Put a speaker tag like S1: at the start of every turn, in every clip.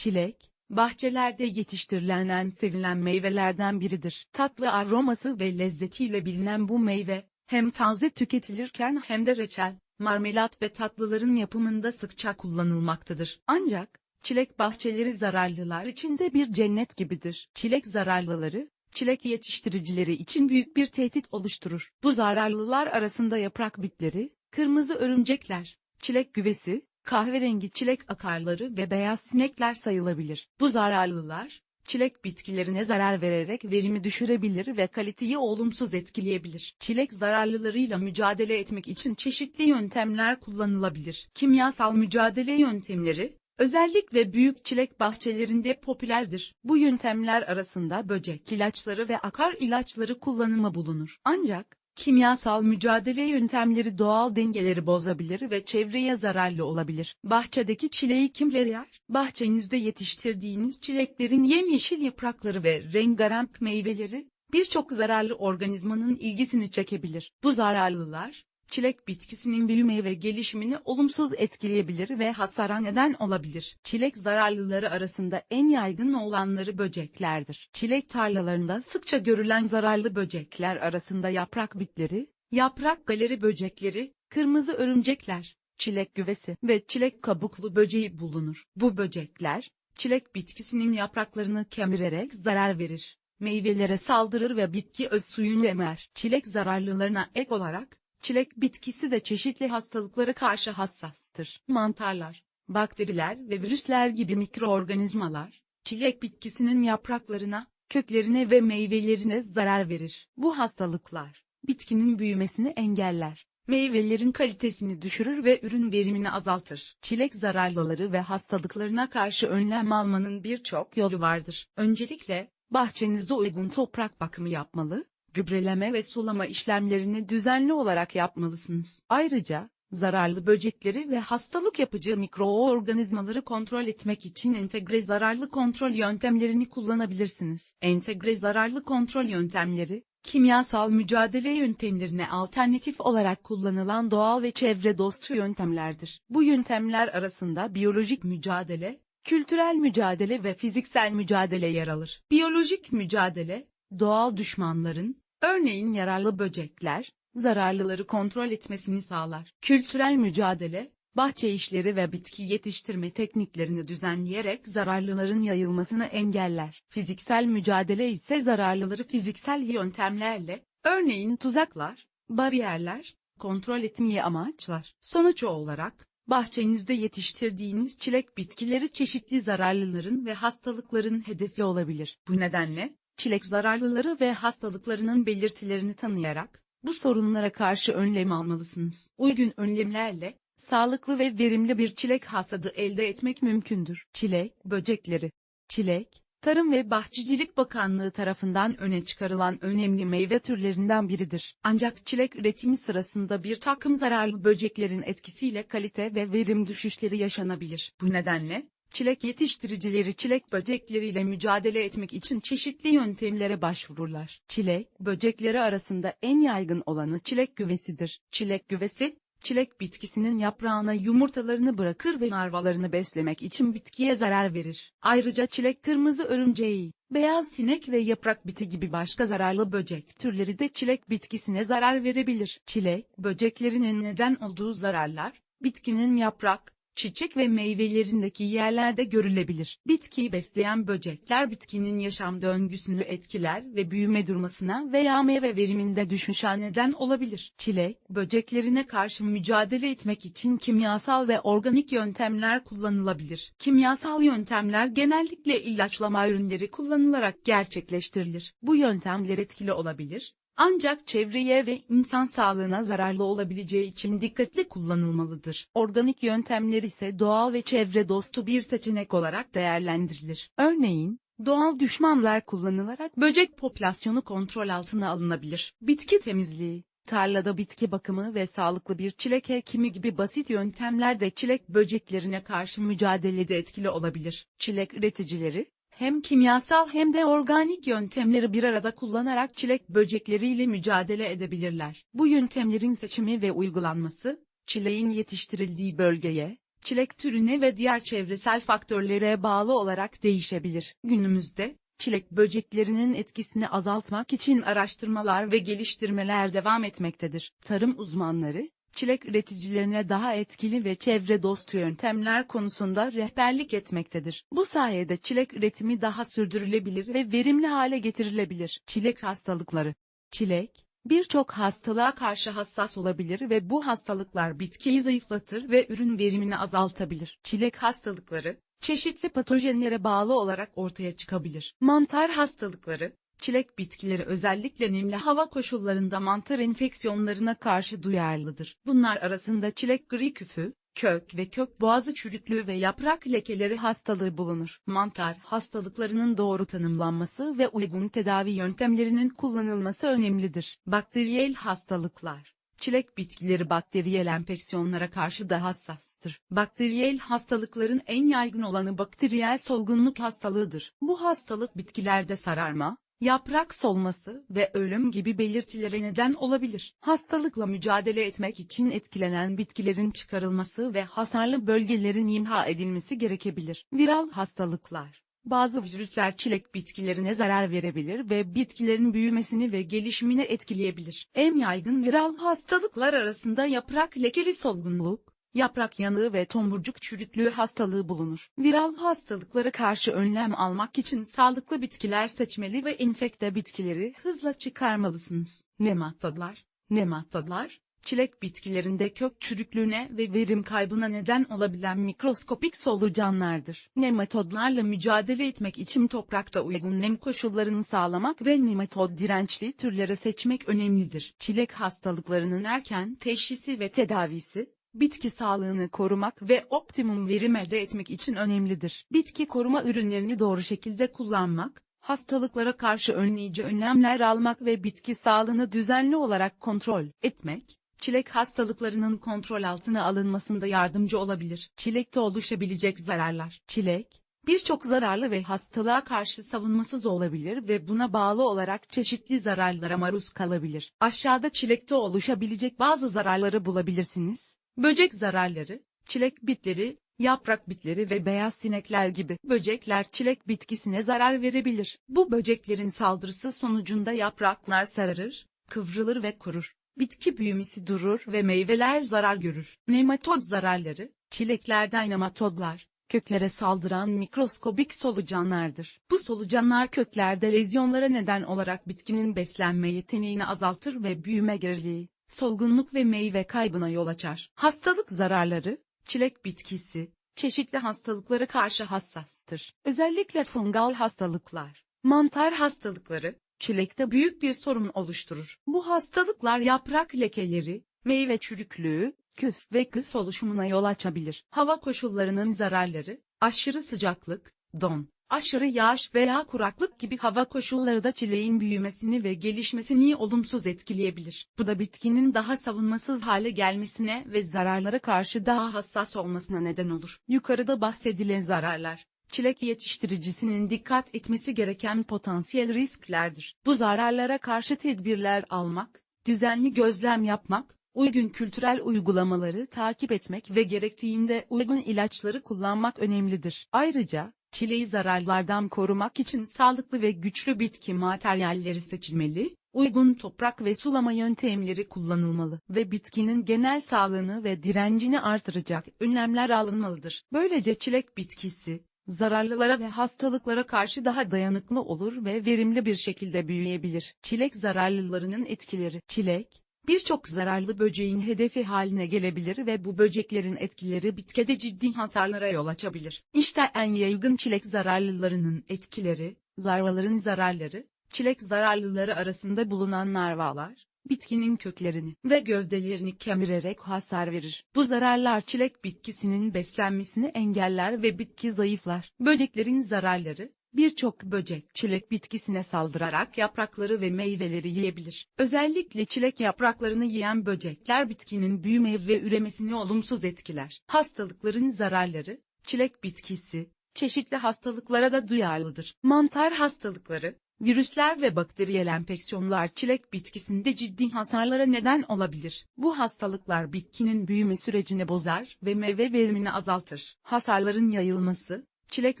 S1: Çilek, bahçelerde yetiştirilen en sevilen meyvelerden biridir. Tatlı aroması ve lezzetiyle bilinen bu meyve, hem taze tüketilirken hem de reçel, marmelat ve tatlıların yapımında sıkça kullanılmaktadır. Ancak, çilek bahçeleri zararlılar için de bir cennet gibidir. Çilek zararlıları, çilek yetiştiricileri için büyük bir tehdit oluşturur. Bu zararlılar arasında yaprak bitleri, kırmızı örümcekler, çilek güvesi, kahverengi çilek akarları ve beyaz sinekler sayılabilir. Bu zararlılar, çilek bitkilerine zarar vererek verimi düşürebilir ve kaliteyi olumsuz etkileyebilir. Çilek zararlılarıyla mücadele etmek için çeşitli yöntemler kullanılabilir. Kimyasal mücadele yöntemleri, özellikle büyük çilek bahçelerinde popülerdir. Bu yöntemler arasında böcek ilaçları ve akar ilaçları kullanımı bulunur. Ancak, Kimyasal mücadele yöntemleri doğal dengeleri bozabilir ve çevreye zararlı olabilir. Bahçedeki çileği kimler yer? Bahçenizde yetiştirdiğiniz çileklerin yemyeşil yaprakları ve rengarenk meyveleri, birçok zararlı organizmanın ilgisini çekebilir. Bu zararlılar, çilek bitkisinin büyüme ve gelişimini olumsuz etkileyebilir ve hasara neden olabilir. Çilek zararlıları arasında en yaygın olanları böceklerdir. Çilek tarlalarında sıkça görülen zararlı böcekler arasında yaprak bitleri, yaprak galeri böcekleri, kırmızı örümcekler, çilek güvesi ve çilek kabuklu böceği bulunur. Bu böcekler, çilek bitkisinin yapraklarını kemirerek zarar verir. Meyvelere saldırır ve bitki öz suyunu emer. Çilek zararlılarına ek olarak, Çilek bitkisi de çeşitli hastalıklara karşı hassastır. Mantarlar, bakteriler ve virüsler gibi mikroorganizmalar, çilek bitkisinin yapraklarına, köklerine ve meyvelerine zarar verir. Bu hastalıklar, bitkinin büyümesini engeller. Meyvelerin kalitesini düşürür ve ürün verimini azaltır. Çilek zararlıları ve hastalıklarına karşı önlem almanın birçok yolu vardır. Öncelikle, bahçenizde uygun toprak bakımı yapmalı, gübreleme ve sulama işlemlerini düzenli olarak yapmalısınız. Ayrıca, zararlı böcekleri ve hastalık yapıcı mikroorganizmaları kontrol etmek için entegre zararlı kontrol yöntemlerini kullanabilirsiniz. Entegre zararlı kontrol yöntemleri, kimyasal mücadele yöntemlerine alternatif olarak kullanılan doğal ve çevre dostu yöntemlerdir. Bu yöntemler arasında biyolojik mücadele, kültürel mücadele ve fiziksel mücadele yer alır. Biyolojik mücadele, doğal düşmanların, örneğin yararlı böcekler, zararlıları kontrol etmesini sağlar. Kültürel mücadele, bahçe işleri ve bitki yetiştirme tekniklerini düzenleyerek zararlıların yayılmasını engeller. Fiziksel mücadele ise zararlıları fiziksel yöntemlerle, örneğin tuzaklar, bariyerler, kontrol etmeyi amaçlar. Sonuç olarak, bahçenizde yetiştirdiğiniz çilek bitkileri çeşitli zararlıların ve hastalıkların hedefi olabilir. Bu nedenle, çilek zararlıları ve hastalıklarının belirtilerini tanıyarak, bu sorunlara karşı önlem almalısınız. Uygun önlemlerle, sağlıklı ve verimli bir çilek hasadı elde etmek mümkündür. Çilek, böcekleri. Çilek, Tarım ve Bahçecilik Bakanlığı tarafından öne çıkarılan önemli meyve türlerinden biridir. Ancak çilek üretimi sırasında bir takım zararlı böceklerin etkisiyle kalite ve verim düşüşleri yaşanabilir. Bu nedenle, Çilek yetiştiricileri çilek böcekleriyle mücadele etmek için çeşitli yöntemlere başvururlar. Çilek, böcekleri arasında en yaygın olanı çilek güvesidir. Çilek güvesi, çilek bitkisinin yaprağına yumurtalarını bırakır ve larvalarını beslemek için bitkiye zarar verir. Ayrıca çilek kırmızı örümceği, beyaz sinek ve yaprak biti gibi başka zararlı böcek türleri de çilek bitkisine zarar verebilir. Çilek, böceklerinin neden olduğu zararlar, bitkinin yaprak, çiçek ve meyvelerindeki yerlerde görülebilir. Bitkiyi besleyen böcekler bitkinin yaşam döngüsünü etkiler ve büyüme durmasına veya meyve veriminde düşüşe neden olabilir. Çilek, böceklerine karşı mücadele etmek için kimyasal ve organik yöntemler kullanılabilir. Kimyasal yöntemler genellikle ilaçlama ürünleri kullanılarak gerçekleştirilir. Bu yöntemler etkili olabilir, ancak çevreye ve insan sağlığına zararlı olabileceği için dikkatli kullanılmalıdır. Organik yöntemler ise doğal ve çevre dostu bir seçenek olarak değerlendirilir. Örneğin, doğal düşmanlar kullanılarak böcek popülasyonu kontrol altına alınabilir. Bitki temizliği, tarlada bitki bakımı ve sağlıklı bir çilek ekimi gibi basit yöntemler de çilek böceklerine karşı mücadelede etkili olabilir. Çilek üreticileri, hem kimyasal hem de organik yöntemleri bir arada kullanarak çilek böcekleriyle mücadele edebilirler. Bu yöntemlerin seçimi ve uygulanması, çileğin yetiştirildiği bölgeye, çilek türüne ve diğer çevresel faktörlere bağlı olarak değişebilir. Günümüzde, çilek böceklerinin etkisini azaltmak için araştırmalar ve geliştirmeler devam etmektedir. Tarım uzmanları, çilek üreticilerine daha etkili ve çevre dostu yöntemler konusunda rehberlik etmektedir. Bu sayede çilek üretimi daha sürdürülebilir ve verimli hale getirilebilir. Çilek hastalıkları Çilek, birçok hastalığa karşı hassas olabilir ve bu hastalıklar bitkiyi zayıflatır ve ürün verimini azaltabilir. Çilek hastalıkları, çeşitli patojenlere bağlı olarak ortaya çıkabilir. Mantar hastalıkları, çilek bitkileri özellikle nemli hava koşullarında mantar enfeksiyonlarına karşı duyarlıdır. Bunlar arasında çilek gri küfü, kök ve kök boğazı çürüklüğü ve yaprak lekeleri hastalığı bulunur. Mantar hastalıklarının doğru tanımlanması ve uygun tedavi yöntemlerinin kullanılması önemlidir. Bakteriyel hastalıklar Çilek bitkileri bakteriyel enfeksiyonlara karşı da hassastır. Bakteriyel hastalıkların en yaygın olanı bakteriyel solgunluk hastalığıdır. Bu hastalık bitkilerde sararma, yaprak solması ve ölüm gibi belirtilere neden olabilir. Hastalıkla mücadele etmek için etkilenen bitkilerin çıkarılması ve hasarlı bölgelerin imha edilmesi gerekebilir. Viral hastalıklar bazı virüsler çilek bitkilerine zarar verebilir ve bitkilerin büyümesini ve gelişimini etkileyebilir. En yaygın viral hastalıklar arasında yaprak lekeli solgunluk, yaprak yanığı ve tomurcuk çürüklüğü hastalığı bulunur. Viral hastalıklara karşı önlem almak için sağlıklı bitkiler seçmeli ve enfekte bitkileri hızla çıkarmalısınız. Nematodlar Nematodlar, çilek bitkilerinde kök çürüklüğüne ve verim kaybına neden olabilen mikroskopik solucanlardır. Nematodlarla mücadele etmek için toprakta uygun nem koşullarını sağlamak ve nematod dirençli türleri seçmek önemlidir. Çilek hastalıklarının erken teşhisi ve tedavisi, bitki sağlığını korumak ve optimum verim elde etmek için önemlidir. Bitki koruma ürünlerini doğru şekilde kullanmak, hastalıklara karşı önleyici önlemler almak ve bitki sağlığını düzenli olarak kontrol etmek, çilek hastalıklarının kontrol altına alınmasında yardımcı olabilir. Çilekte oluşabilecek zararlar. Çilek, birçok zararlı ve hastalığa karşı savunmasız olabilir ve buna bağlı olarak çeşitli zararlara maruz kalabilir. Aşağıda çilekte oluşabilecek bazı zararları bulabilirsiniz. Böcek zararları, çilek bitleri, yaprak bitleri ve beyaz sinekler gibi böcekler çilek bitkisine zarar verebilir. Bu böceklerin saldırısı sonucunda yapraklar sararır, kıvrılır ve kurur. Bitki büyümesi durur ve meyveler zarar görür. Nematod zararları, çileklerden nematodlar, köklere saldıran mikroskobik solucanlardır. Bu solucanlar köklerde lezyonlara neden olarak bitkinin beslenme yeteneğini azaltır ve büyüme geriliği, solgunluk ve meyve kaybına yol açar. Hastalık zararları, çilek bitkisi, çeşitli hastalıklara karşı hassastır. Özellikle fungal hastalıklar, mantar hastalıkları, çilekte büyük bir sorun oluşturur. Bu hastalıklar yaprak lekeleri, meyve çürüklüğü, küf ve küf oluşumuna yol açabilir. Hava koşullarının zararları, aşırı sıcaklık, don, aşırı yağış veya kuraklık gibi hava koşulları da çileğin büyümesini ve gelişmesini olumsuz etkileyebilir. Bu da bitkinin daha savunmasız hale gelmesine ve zararlara karşı daha hassas olmasına neden olur. Yukarıda bahsedilen zararlar, çilek yetiştiricisinin dikkat etmesi gereken potansiyel risklerdir. Bu zararlara karşı tedbirler almak, düzenli gözlem yapmak, uygun kültürel uygulamaları takip etmek ve gerektiğinde uygun ilaçları kullanmak önemlidir. Ayrıca, çileği zararlardan korumak için sağlıklı ve güçlü bitki materyalleri seçilmeli, uygun toprak ve sulama yöntemleri kullanılmalı ve bitkinin genel sağlığını ve direncini artıracak önlemler alınmalıdır. Böylece çilek bitkisi, zararlılara ve hastalıklara karşı daha dayanıklı olur ve verimli bir şekilde büyüyebilir. Çilek zararlılarının etkileri Çilek, birçok zararlı böceğin hedefi haline gelebilir ve bu böceklerin etkileri bitkide ciddi hasarlara yol açabilir. İşte en yaygın çilek zararlılarının etkileri, larvaların zararları, çilek zararlıları arasında bulunan larvalar, bitkinin köklerini ve gövdelerini kemirerek hasar verir. Bu zararlar çilek bitkisinin beslenmesini engeller ve bitki zayıflar. Böceklerin zararları, Birçok böcek çilek bitkisine saldırarak yaprakları ve meyveleri yiyebilir. Özellikle çilek yapraklarını yiyen böcekler bitkinin büyüme ve üremesini olumsuz etkiler. Hastalıkların zararları, çilek bitkisi, çeşitli hastalıklara da duyarlıdır. Mantar hastalıkları, Virüsler ve bakteriyel enfeksiyonlar çilek bitkisinde ciddi hasarlara neden olabilir. Bu hastalıklar bitkinin büyüme sürecini bozar ve meyve verimini azaltır. Hasarların yayılması, çilek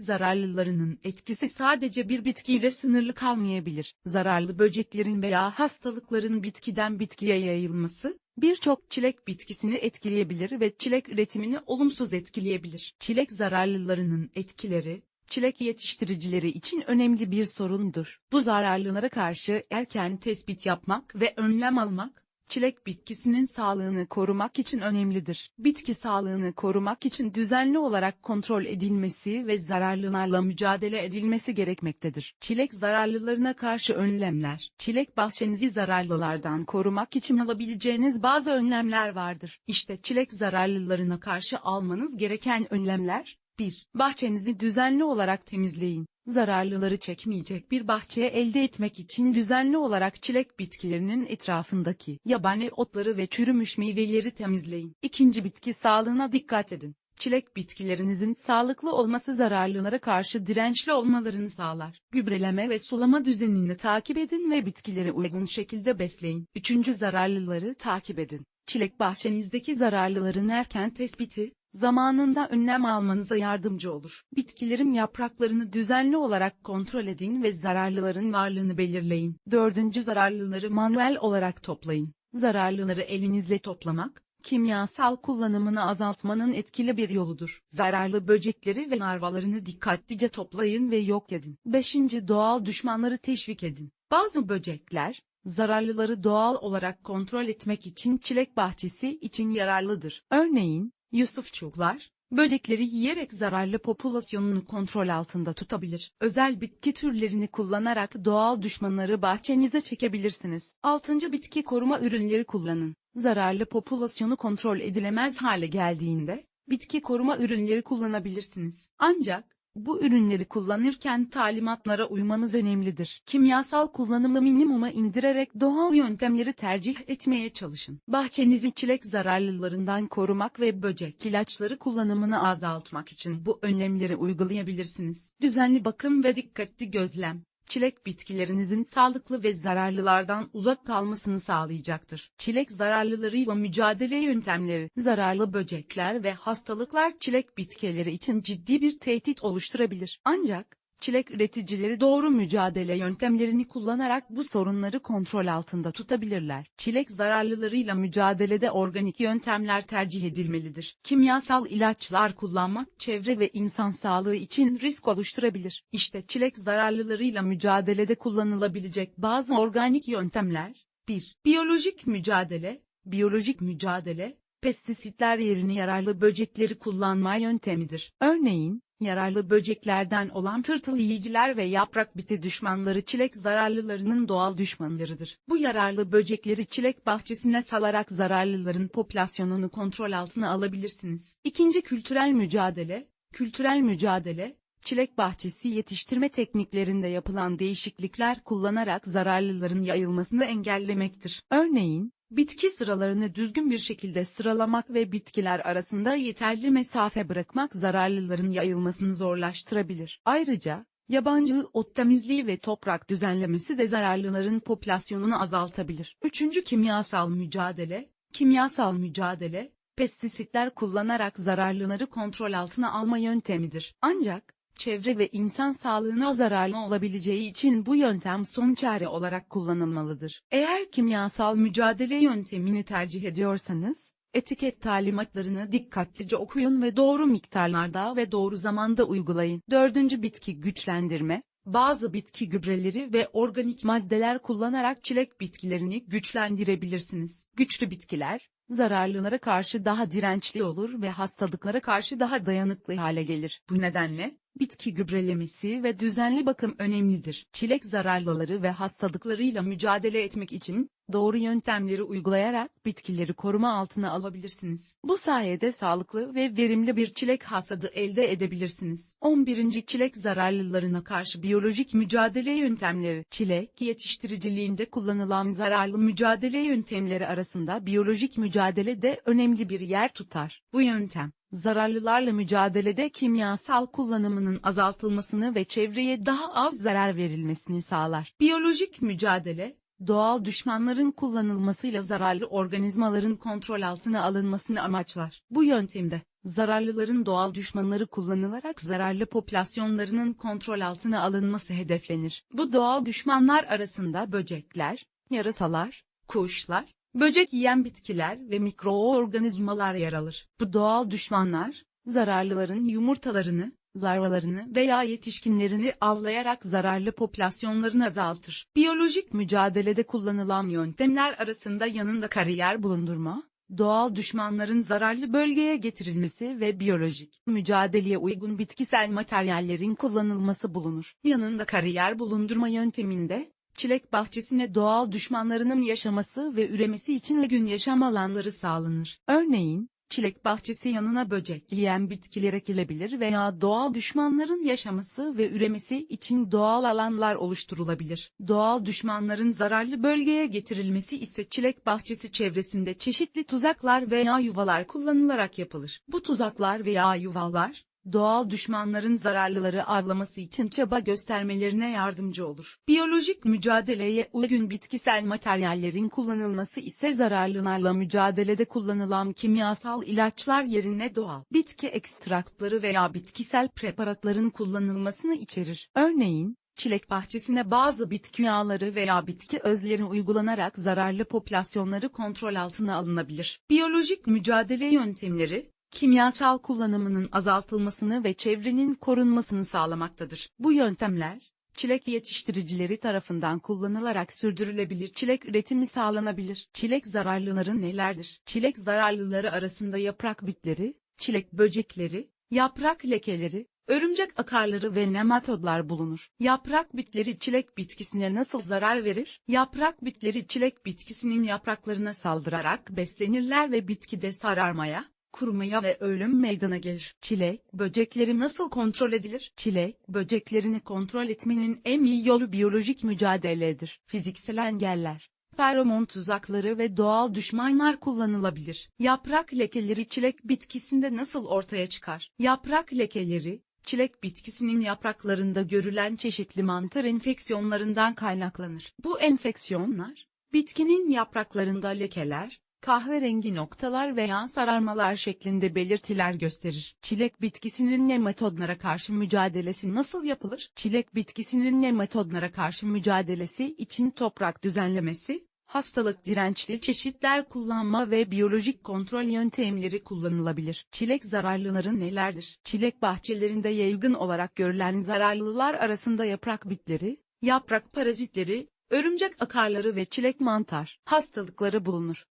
S1: zararlılarının etkisi sadece bir bitkiyle sınırlı kalmayabilir. Zararlı böceklerin veya hastalıkların bitkiden bitkiye yayılması, birçok çilek bitkisini etkileyebilir ve çilek üretimini olumsuz etkileyebilir. Çilek zararlılarının etkileri, çilek yetiştiricileri için önemli bir sorundur. Bu zararlılara karşı erken tespit yapmak ve önlem almak, çilek bitkisinin sağlığını korumak için önemlidir. Bitki sağlığını korumak için düzenli olarak kontrol edilmesi ve zararlılarla mücadele edilmesi gerekmektedir. Çilek zararlılarına karşı önlemler. Çilek bahçenizi zararlılardan korumak için alabileceğiniz bazı önlemler vardır. İşte çilek zararlılarına karşı almanız gereken önlemler, 1. Bahçenizi düzenli olarak temizleyin. Zararlıları çekmeyecek bir bahçe elde etmek için düzenli olarak çilek bitkilerinin etrafındaki yabani otları ve çürümüş meyveleri temizleyin. İkinci bitki sağlığına dikkat edin. Çilek bitkilerinizin sağlıklı olması zararlılara karşı dirençli olmalarını sağlar. Gübreleme ve sulama düzenini takip edin ve bitkileri uygun şekilde besleyin. Üçüncü zararlıları takip edin. Çilek bahçenizdeki zararlıların erken tespiti, zamanında önlem almanıza yardımcı olur. Bitkilerin yapraklarını düzenli olarak kontrol edin ve zararlıların varlığını belirleyin. Dördüncü zararlıları manuel olarak toplayın. Zararlıları elinizle toplamak, kimyasal kullanımını azaltmanın etkili bir yoludur. Zararlı böcekleri ve larvalarını dikkatlice toplayın ve yok edin. Beşinci doğal düşmanları teşvik edin. Bazı böcekler, zararlıları doğal olarak kontrol etmek için çilek bahçesi için yararlıdır. Örneğin, Yusufçuklar, böcekleri yiyerek zararlı popülasyonunu kontrol altında tutabilir. Özel bitki türlerini kullanarak doğal düşmanları bahçenize çekebilirsiniz. 6. Bitki koruma ürünleri kullanın. Zararlı popülasyonu kontrol edilemez hale geldiğinde, bitki koruma ürünleri kullanabilirsiniz. Ancak, bu ürünleri kullanırken talimatlara uymanız önemlidir. Kimyasal kullanımı minimuma indirerek doğal yöntemleri tercih etmeye çalışın. Bahçenizi çilek zararlılarından korumak ve böcek ilaçları kullanımını azaltmak için bu önlemleri uygulayabilirsiniz. Düzenli bakım ve dikkatli gözlem çilek bitkilerinizin sağlıklı ve zararlılardan uzak kalmasını sağlayacaktır. Çilek zararlılarıyla mücadele yöntemleri, zararlı böcekler ve hastalıklar çilek bitkileri için ciddi bir tehdit oluşturabilir. Ancak, çilek üreticileri doğru mücadele yöntemlerini kullanarak bu sorunları kontrol altında tutabilirler. Çilek zararlılarıyla mücadelede organik yöntemler tercih edilmelidir. Kimyasal ilaçlar kullanmak çevre ve insan sağlığı için risk oluşturabilir. İşte çilek zararlılarıyla mücadelede kullanılabilecek bazı organik yöntemler. 1. Biyolojik mücadele, biyolojik mücadele, pestisitler yerine yararlı böcekleri kullanma yöntemidir. Örneğin, yararlı böceklerden olan tırtıl yiyiciler ve yaprak biti düşmanları çilek zararlılarının doğal düşmanlarıdır. Bu yararlı böcekleri çilek bahçesine salarak zararlıların popülasyonunu kontrol altına alabilirsiniz. İkinci kültürel mücadele, kültürel mücadele, çilek bahçesi yetiştirme tekniklerinde yapılan değişiklikler kullanarak zararlıların yayılmasını engellemektir. Örneğin, Bitki sıralarını düzgün bir şekilde sıralamak ve bitkiler arasında yeterli mesafe bırakmak zararlıların yayılmasını zorlaştırabilir. Ayrıca, yabancı ot temizliği ve toprak düzenlemesi de zararlıların popülasyonunu azaltabilir. Üçüncü kimyasal mücadele, kimyasal mücadele, pestisitler kullanarak zararlıları kontrol altına alma yöntemidir. Ancak, çevre ve insan sağlığına zararlı olabileceği için bu yöntem son çare olarak kullanılmalıdır. Eğer kimyasal mücadele yöntemini tercih ediyorsanız, etiket talimatlarını dikkatlice okuyun ve doğru miktarlarda ve doğru zamanda uygulayın. Dördüncü bitki güçlendirme, bazı bitki gübreleri ve organik maddeler kullanarak çilek bitkilerini güçlendirebilirsiniz. Güçlü bitkiler, zararlılara karşı daha dirençli olur ve hastalıklara karşı daha dayanıklı hale gelir. Bu nedenle, bitki gübrelemesi ve düzenli bakım önemlidir. Çilek zararlıları ve hastalıklarıyla mücadele etmek için, doğru yöntemleri uygulayarak bitkileri koruma altına alabilirsiniz. Bu sayede sağlıklı ve verimli bir çilek hasadı elde edebilirsiniz. 11. Çilek zararlılarına karşı biyolojik mücadele yöntemleri. Çilek yetiştiriciliğinde kullanılan zararlı mücadele yöntemleri arasında biyolojik mücadele de önemli bir yer tutar. Bu yöntem, zararlılarla mücadelede kimyasal kullanımının azaltılmasını ve çevreye daha az zarar verilmesini sağlar. Biyolojik mücadele, doğal düşmanların kullanılmasıyla zararlı organizmaların kontrol altına alınmasını amaçlar. Bu yöntemde, zararlıların doğal düşmanları kullanılarak zararlı popülasyonlarının kontrol altına alınması hedeflenir. Bu doğal düşmanlar arasında böcekler, yarasalar, kuşlar, böcek yiyen bitkiler ve mikroorganizmalar yer alır. Bu doğal düşmanlar, zararlıların yumurtalarını, larvalarını veya yetişkinlerini avlayarak zararlı popülasyonlarını azaltır. Biyolojik mücadelede kullanılan yöntemler arasında yanında kariyer bulundurma, doğal düşmanların zararlı bölgeye getirilmesi ve biyolojik mücadeleye uygun bitkisel materyallerin kullanılması bulunur. Yanında kariyer bulundurma yönteminde, çilek bahçesine doğal düşmanlarının yaşaması ve üremesi için uygun yaşam alanları sağlanır. Örneğin, çilek bahçesi yanına böcek yiyen bitkiler ekilebilir veya doğal düşmanların yaşaması ve üremesi için doğal alanlar oluşturulabilir. Doğal düşmanların zararlı bölgeye getirilmesi ise çilek bahçesi çevresinde çeşitli tuzaklar veya yuvalar kullanılarak yapılır. Bu tuzaklar veya yuvalar, doğal düşmanların zararlıları avlaması için çaba göstermelerine yardımcı olur. Biyolojik mücadeleye uygun bitkisel materyallerin kullanılması ise zararlılarla mücadelede kullanılan kimyasal ilaçlar yerine doğal bitki ekstraktları veya bitkisel preparatların kullanılmasını içerir. Örneğin, Çilek bahçesine bazı bitki yağları veya bitki özleri uygulanarak zararlı popülasyonları kontrol altına alınabilir. Biyolojik mücadele yöntemleri, kimyasal kullanımının azaltılmasını ve çevrenin korunmasını sağlamaktadır. Bu yöntemler, çilek yetiştiricileri tarafından kullanılarak sürdürülebilir çilek üretimi sağlanabilir. Çilek zararlıları nelerdir? Çilek zararlıları arasında yaprak bitleri, çilek böcekleri, yaprak lekeleri, örümcek akarları ve nematodlar bulunur. Yaprak bitleri çilek bitkisine nasıl zarar verir? Yaprak bitleri çilek bitkisinin yapraklarına saldırarak beslenirler ve bitkide sararmaya, kurumaya ve ölüm meydana gelir. Çilek, böcekleri nasıl kontrol edilir? Çilek, böceklerini kontrol etmenin en iyi yolu biyolojik mücadeledir. Fiziksel engeller, feromon tuzakları ve doğal düşmanlar kullanılabilir. Yaprak lekeleri çilek bitkisinde nasıl ortaya çıkar? Yaprak lekeleri, çilek bitkisinin yapraklarında görülen çeşitli mantar enfeksiyonlarından kaynaklanır. Bu enfeksiyonlar, bitkinin yapraklarında lekeler, kahverengi noktalar veya sararmalar şeklinde belirtiler gösterir. Çilek bitkisinin nematodlara karşı mücadelesi nasıl yapılır? Çilek bitkisinin nematodlara karşı mücadelesi için toprak düzenlemesi, hastalık dirençli çeşitler kullanma ve biyolojik kontrol yöntemleri kullanılabilir. Çilek zararlıları nelerdir? Çilek bahçelerinde yaygın olarak görülen zararlılar arasında yaprak bitleri, yaprak parazitleri, örümcek akarları ve çilek mantar hastalıkları bulunur.